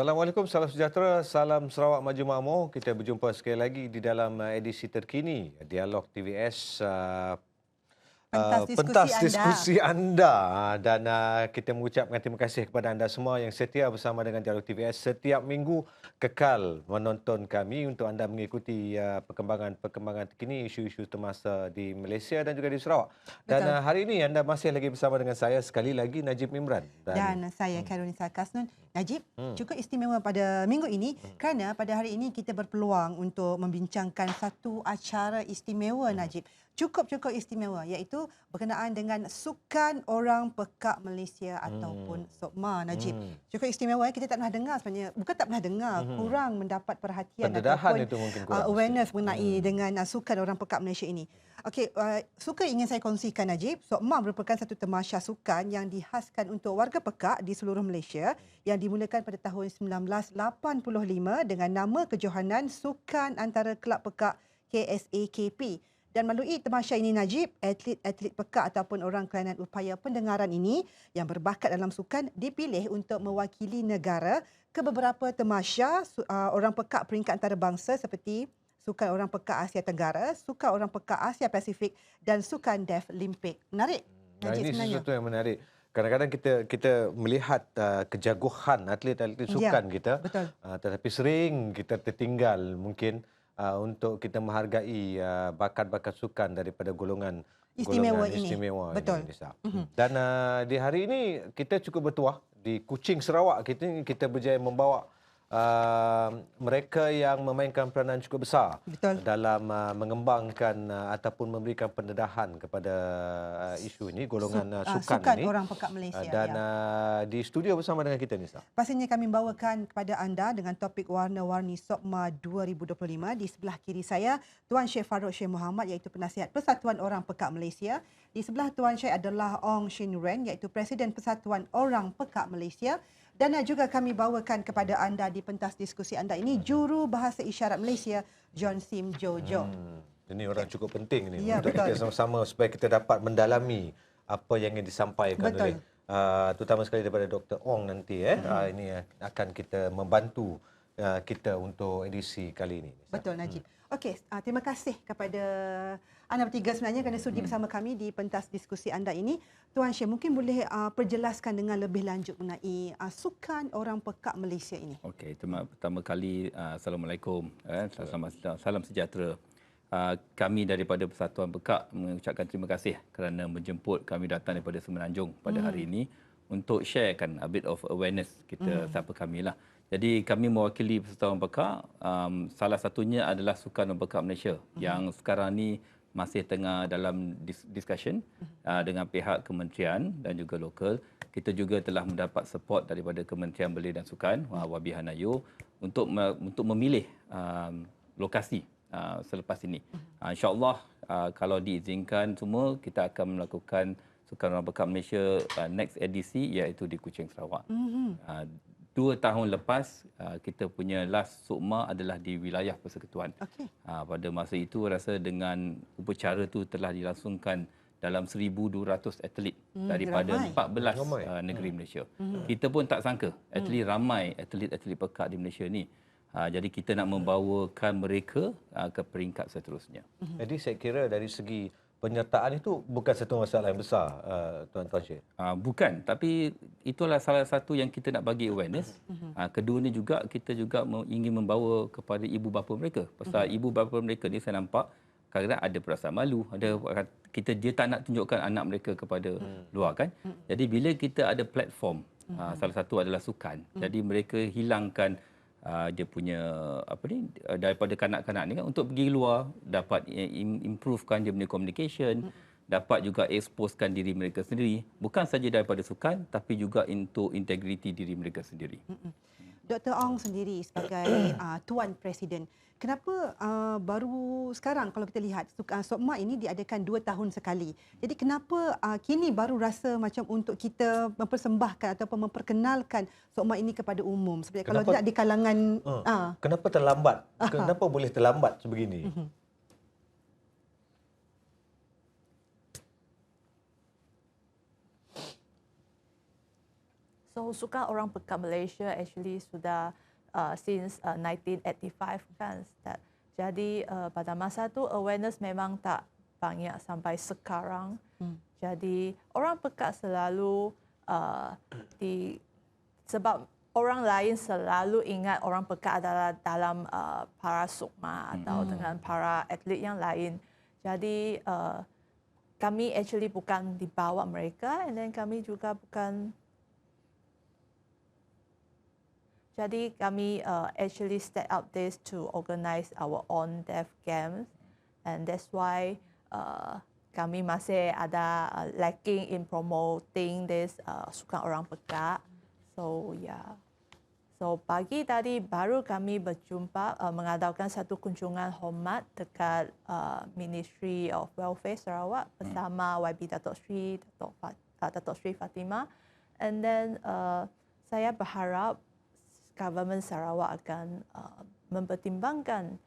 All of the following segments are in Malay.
Assalamualaikum, salam sejahtera, salam Sarawak Maju Makmur. Kita berjumpa sekali lagi di dalam uh, edisi terkini Dialog TVS uh, pentas uh, diskusi pentas anda. diskusi anda dan uh, kita mengucapkan terima kasih kepada anda semua yang setia bersama dengan Dialog TVS setiap minggu kekal menonton kami untuk anda mengikuti uh, perkembangan-perkembangan terkini isu-isu semasa di Malaysia dan juga di Sarawak. Dan uh, hari ini anda masih lagi bersama dengan saya sekali lagi Najib Imran Dan saya Karunisa Kasnun. Najib, Hmm. cukup istimewa pada minggu ini kerana pada hari ini kita berpeluang untuk membincangkan satu acara istimewa Najib. Cukup-cukup istimewa iaitu berkenaan dengan Sukan Orang Pekak Malaysia ataupun SOKMA Najib. Hmm. Cukup istimewa eh. kita tak pernah dengar sebenarnya. Bukan tak pernah dengar, kurang mendapat perhatian Pendedahan ataupun itu mungkin uh, kurang. awareness mengenai dengan uh, Sukan Orang Pekak Malaysia ini. Okey, uh, suka ingin saya kongsikan Najib. SOKMA merupakan satu temasya sukan yang dihaskan untuk warga pekak di seluruh Malaysia yang dimulakan pada tahun 1985 dengan nama kejohanan Sukan Antara Kelab Pekak KSAKP. Dan melalui temasya ini Najib, atlet-atlet pekak ataupun orang kelainan upaya pendengaran ini yang berbakat dalam sukan dipilih untuk mewakili negara ke beberapa temasya uh, orang pekak peringkat antarabangsa seperti Sukan Orang Pekak Asia Tenggara, Sukan Orang Pekak Asia Pasifik dan Sukan Deaf Limpik. Menarik? Nah, Najib ini sebenarnya. sesuatu yang menarik. Kadang-kadang kita kita melihat uh, kejaguhan atlet-atlet Ya, sukan kita, betul. uh, tetapi sering kita tertinggal mungkin uh, untuk kita menghargai uh, bakat-bakat sukan daripada golongan Istimewa golongan ini. istimewa Betul. Ini, Nisa. Dan uh, di hari ini kita cukup bertuah di Kuching Sarawak kita kita berjaya membawa uh, mereka yang memainkan peranan cukup besar Betul. dalam uh, mengembangkan uh, ataupun memberikan pendedahan kepada uh, isu ini golongan uh, sukan, sukan ini Orang Pekak Malaysia. Uh, dan ya. uh, di studio bersama dengan kita Nisa. Pastinya kami membawakan kepada anda dengan topik warna-warni SOKMA 2025. Di sebelah kiri saya, Tuan Syed Farouk Syed Muhammad iaitu penasihat Persatuan Orang Pekak Malaysia. Di sebelah Tuan Syed adalah Ong Shin Ren iaitu Presiden Persatuan Orang Pekak Malaysia. Dan juga kami bawakan kepada anda di pentas diskusi anda ini Juru Bahasa Isyarat Malaysia, John Sim Jojo. Hmm, ini orang cukup penting ni Ya, untuk betul. kita sama-sama supaya kita dapat mendalami apa yang ingin disampaikan Betul. oleh uh, terutama sekali daripada Dr. Ong nanti eh uh, ini akan kita membantu uh, kita untuk edisi kali ini. Betul Najib. Okey, uh, terima kasih kepada anda bertiga sebenarnya kerana sudi bersama kami di pentas diskusi anda ini. Tuan Syed, mungkin boleh uh, perjelaskan dengan lebih lanjut mengenai uh, sukan orang pekak Malaysia ini. Okey, terima pertama kali uh, assalamualaikum eh selamat salam sejahtera. Uh, kami daripada Persatuan Bekak mengucapkan terima kasih kerana menjemput kami datang daripada Semenanjung pada hari ini untuk sharekan a bit of awareness kita siapa kami lah. Jadi kami mewakili Persatuan Bekak, um, salah satunya adalah Sukan Bekak Malaysia yang sekarang ni masih tengah dalam dis- discussion uh, dengan pihak kementerian dan juga lokal. Kita juga telah mendapat support daripada Kementerian Belia dan Sukan, uh, Wabi Hanayo untuk me- untuk memilih um, lokasi uh, selepas ini. Uh, InsyaAllah uh, kalau diizinkan semua kita akan melakukan Sukan Orang Bekak Malaysia uh, next edisi iaitu di Kuching Sarawak. Mm-hmm. Uh, dua tahun lepas uh, kita punya last sukma adalah di wilayah persekutuan. Okey. Ha, pada masa itu rasa dengan upacara tu telah dilangsungkan dalam 1,200 atlet Hmm, daripada ramai. 14 Ramai. uh, negeri Malaysia. Kita pun tak sangka atlet ramai atlet-atlet pekat di Malaysia ni. Ha, jadi kita nak membawakan mereka uh, ke peringkat seterusnya. Jadi saya kira dari segi penyertaan itu bukan satu masalah yang besar uh, Tuan-tuan Syed. Uh, bukan, tapi itulah salah satu yang kita nak bagi awareness. Uh, kedua ni juga kita juga ingin membawa kepada ibu bapa mereka. Pasal ibu bapa mereka ni saya nampak kadang-kadang ada perasaan malu, ada kita dia tak nak tunjukkan anak mereka kepada luar kan. Jadi bila kita ada platform, uh, salah satu adalah sukan. Jadi mereka hilangkan uh, dia punya apa ni uh, daripada kanak-kanak ni kan untuk pergi luar dapat improvekan dia punya communication dapat juga exposekan diri mereka sendiri. Bukan saja daripada sukan tapi juga untuk integriti diri mereka sendiri. Dr. Ong sendiri sebagai uh, Tuan Presiden, kenapa uh, baru sekarang kalau kita lihat uh, SOKMA ini diadakan dua tahun sekali. Jadi kenapa uh, kini baru rasa macam untuk kita mempersembahkan ataupun memperkenalkan SOKMA ini kepada umum? Sebenarnya kalau Kenapa- tidak di kalangan Uh, uh, Kenapa terlambat? Kenapa boleh terlambat sebegini? So Sukan Orang Pekat Malaysia actually sudah uh, since uh, 1985 kan start. Jadi uh, pada masa tu awareness memang tak banyak sampai sekarang. Hmm. Jadi orang pekat selalu uh, di sebab orang lain selalu ingat orang pekat adalah dalam uh, para sukma atau dengan para atlet yang lain. Jadi uh, kami actually bukan dibawa mereka and then kami juga bukan jadi kami uh, actually set up this to organize our own deaf games and that's why uh, kami masih ada uh, lacking in promoting this uh, sukan orang pekat. So yeah. So pagi tadi baru kami berjumpa uh, mengadakan satu kunjungan hormat dekat uh, Ministry of Welfare Sarawak bersama YB Datuk Sri Datuk, Fat, uh, Datuk Sri Fatimah and then uh, saya berharap government Sarawak akan uh, mempertimbangkan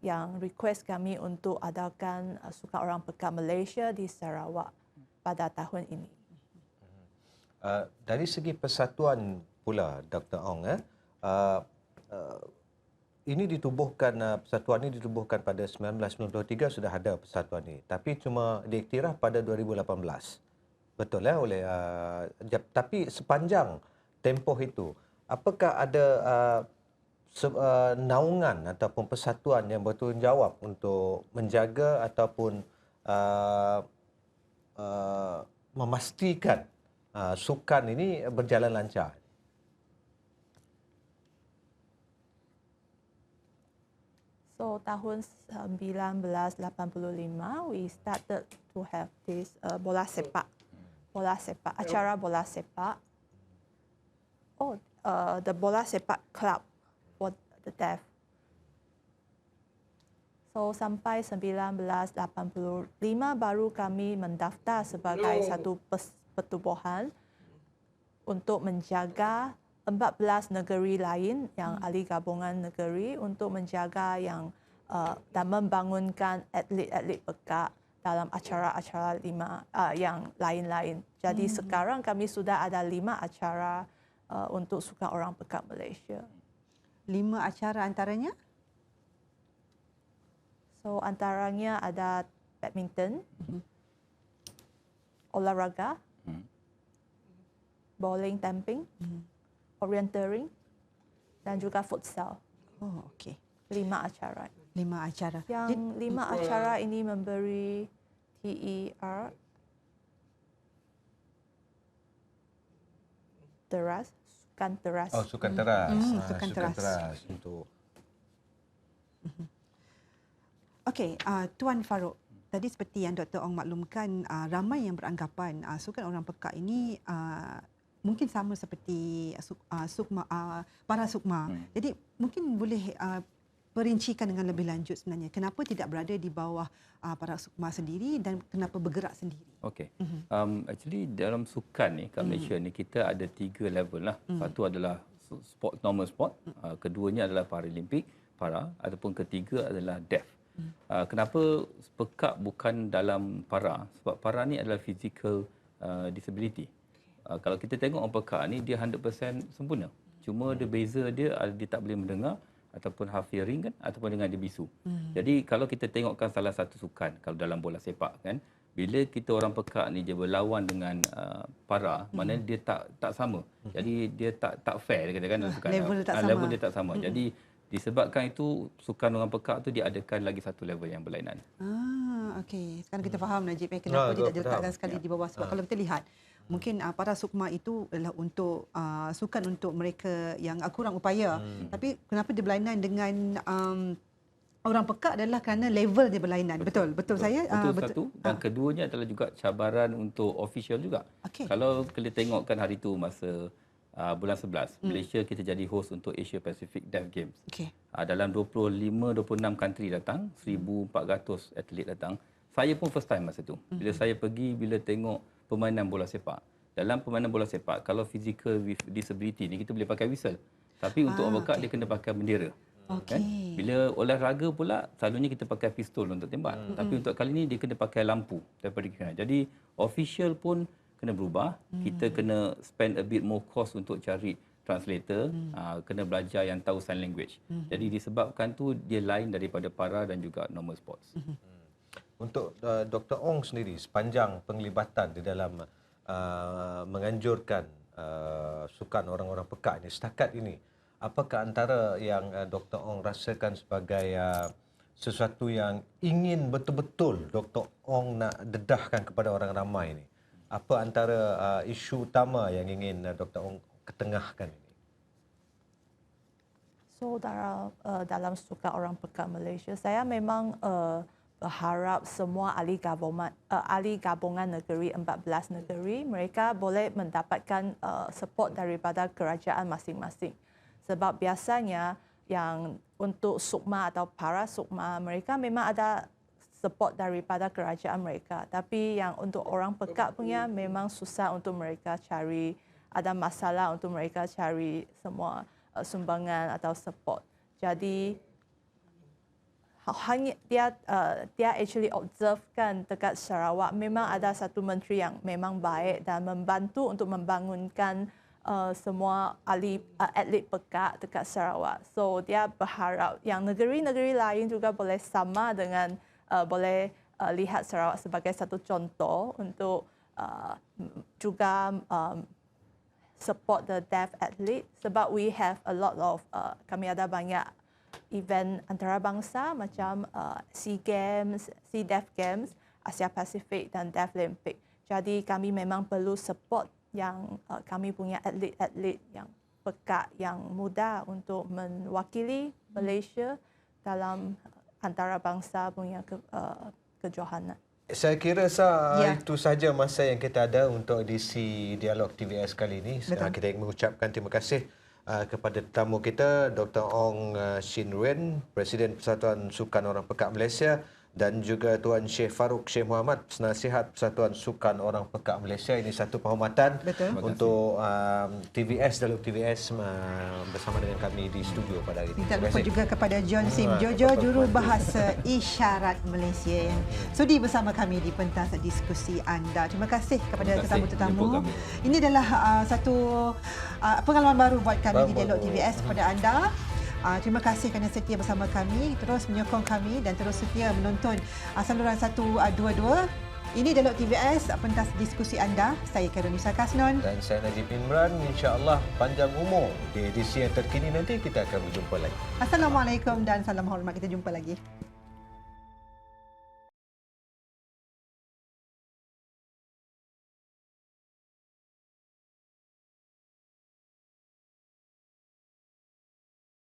yang request kami untuk adakan uh, Sukan Orang Pekat Malaysia di Sarawak pada tahun ini. Uh, dari segi persatuan pula Dr. Ong eh uh, uh, ini ditubuhkan uh, persatuan ini ditubuhkan pada 1993 sudah ada persatuan ini tapi cuma diiktiraf pada 2018 betul ya oleh uh, tapi sepanjang tempoh itu apakah ada uh, se, uh, naungan ataupun persatuan yang bertanggungjawab untuk menjaga ataupun uh, uh, memastikan uh, sukan ini berjalan lancar? So tahun 1985 we started to have this uh, bola sepak, bola sepak, acara bola sepak. Oh, uh, the bola sepak club for the deaf. So sampai 1985 baru kami mendaftar sebagai satu pes- pertubuhan untuk menjaga 14 negeri lain yang ahli gabungan negeri untuk menjaga yang uh, dan membangunkan atlet-atlet pekat dalam acara-acara lima uh, yang lain-lain. Jadi hmm. sekarang kami sudah ada lima acara uh, untuk sukan orang pekat Malaysia. Lima acara antaranya? So antaranya ada badminton, olahraga, Hmm. bowling tamping, orienteering dan juga futsal. Oh, okey. Lima acara. Lima acara. Yang Jadi- lima acara ini memberi TER teras, sukan teras. Oh, sukan teras. Hmm, Ah, sukan teras. untuk Okey, uh, Tuan Farouk. Tadi seperti yang Dr. Ong maklumkan, uh, ramai yang beranggapan uh, sukan orang pekak ini uh, mungkin sama seperti uh, sukma uh, para sukma. Hmm. Jadi mungkin boleh uh, perincikan dengan lebih lanjut sebenarnya kenapa tidak berada di bawah uh, para sukma sendiri dan kenapa bergerak sendiri. Okey. Mhm. Um, actually dalam sukan ni kat Malaysia ni kita ada tiga level lah. Satu adalah sport normal sport, uh, keduanya adalah Paralimpik, para ataupun ketiga adalah deaf. Uh, kenapa pekak bukan dalam para? Sebab para ni adalah physical uh, disability. Uh, kalau kita tengok orang pekak ni dia 100% sempurna. Cuma dia beza dia dia tak boleh mendengar ataupun half hearing kan ataupun dengan dia bisu. Hmm. Jadi kalau kita tengokkan salah satu sukan kalau dalam bola sepak kan bila kita orang pekak ni dia berlawan dengan uh, para hmm. maknanya dia tak tak sama. Jadi dia tak tak fair dia kata kan dalam sukan. Level dia tak Ah, sama. Level dia tak sama. Hmm. Jadi disebabkan itu sukan orang pekak tu diadakan lagi satu level yang berlainan. Ah, okey. Sekarang kita faham Najib eh, kenapa Ah, dia tak faham. diletakkan sekali Ya. di bawah sebab kalau kita lihat mungkin uh, para sukma itu adalah untuk uh, sukan untuk mereka yang uh, kurang upaya. Hmm. Tapi kenapa dia berlainan dengan um, orang pekak adalah kerana level dia berlainan. Betul, betul, saya Betul ah, satu dan keduanya adalah juga cabaran untuk official juga. Okey. Kalau kita tengokkan hari tu masa uh, bulan 11 Hmm. Malaysia kita jadi host untuk Asia Pacific Deaf Games. Okey. Uh, dalam 25 26 country datang, 1400 atlet datang. Saya pun first time masa tu. Bila saya pergi bila tengok permainan bola sepak. Dalam permainan bola sepak kalau physical with disability ni kita boleh pakai whistle. Tapi untuk Ah, pekat okey. dia kena pakai bendera. Kan? Okey. Bila olahraga pula selalunya kita pakai pistol untuk tembak. Hmm. Tapi untuk kali ni dia kena pakai lampu daripada kiri. Jadi official pun kena berubah. Hmm. Kita kena spend a bit more cost untuk cari translator, hmm. uh, kena belajar yang tahu sign language. Hmm. Jadi disebabkan tu dia lain daripada para dan juga normal sports. Hmm. Untuk uh, Dr. Ong sendiri sepanjang penglibatan di dalam uh, menganjurkan uh, sukan orang-orang pekak ini setakat ini apakah antara yang uh, Dr. Ong rasakan sebagai uh, sesuatu yang ingin betul-betul Dr. Ong nak dedahkan kepada orang ramai ini apa antara uh, isu utama yang ingin uh, Dr. Ong ketengahkan ini So dalam uh, dalam sukan orang pekat Malaysia, saya memang uh, berharap semua ahli gabungan uh, ahli gabungan negeri 14 negeri mereka boleh mendapatkan uh, support daripada kerajaan masing-masing. Sebab biasanya yang untuk sukma atau para sukma mereka memang ada support daripada kerajaan mereka. Tapi yang untuk orang pekat punya memang susah untuk mereka cari ada masalah untuk mereka cari semua uh, sumbangan atau support. Jadi hanya dia uh, dia actually observe kan dekat Sarawak memang ada satu menteri yang memang baik dan membantu untuk membangunkan uh, semua ahli uh, atlet pekat dekat Sarawak. So dia berharap yang negeri-negeri lain juga boleh sama dengan boleh lihat Sarawak sebagai satu contoh untuk juga um, support the deaf athlete sebab we have a lot of kami ada banyak event antarabangsa macam uh, SEA Games, SEA Deaf Games, Asia Pacific dan Deaf Olympic. Jadi kami memang perlu support yang uh, kami punya atlet-atlet yang pekat, yang muda untuk mewakili Malaysia dalam antarabangsa punya ke, uh, kejohanan. Saya kira sah Ya. itu saja masa yang kita ada untuk edisi Dialog TVS kali ini. Betul. Kita ingin mengucapkan terima kasih uh, kepada tetamu kita Dr. Ong uh, Shin Wen, Presiden Persatuan Sukan Orang Pekak Malaysia dan juga Tuan Syekh Farouk Syekh Muhammad, Penasihat Persatuan Sukan Orang Pekak Malaysia. Ini satu penghormatan Betul. Untuk um, TVS Dialog TVS uh, bersama dengan kami di studio pada hari ini. Terima lupa juga kepada John Sim Hmm, Jojo, juru bahasa isyarat Malaysia yang sudi bersama kami di pentas diskusi anda. Terima kasih kepada tetamu-tetamu. Ini adalah uh, satu uh, pengalaman baru buat kami di Baru. Dialog TVS kepada anda. Uh, terima kasih kerana setia bersama kami, terus menyokong kami dan terus setia menonton uh, saluran 122. Ini Dialog TVS, uh, pentas diskusi anda. Saya Karunisa Kasnon. Dan saya Najib Imran, insya-Allah panjang umur di edisi yang terkini nanti kita akan berjumpa lagi. Assalamualaikum dan salam hormat. Kita jumpa lagi.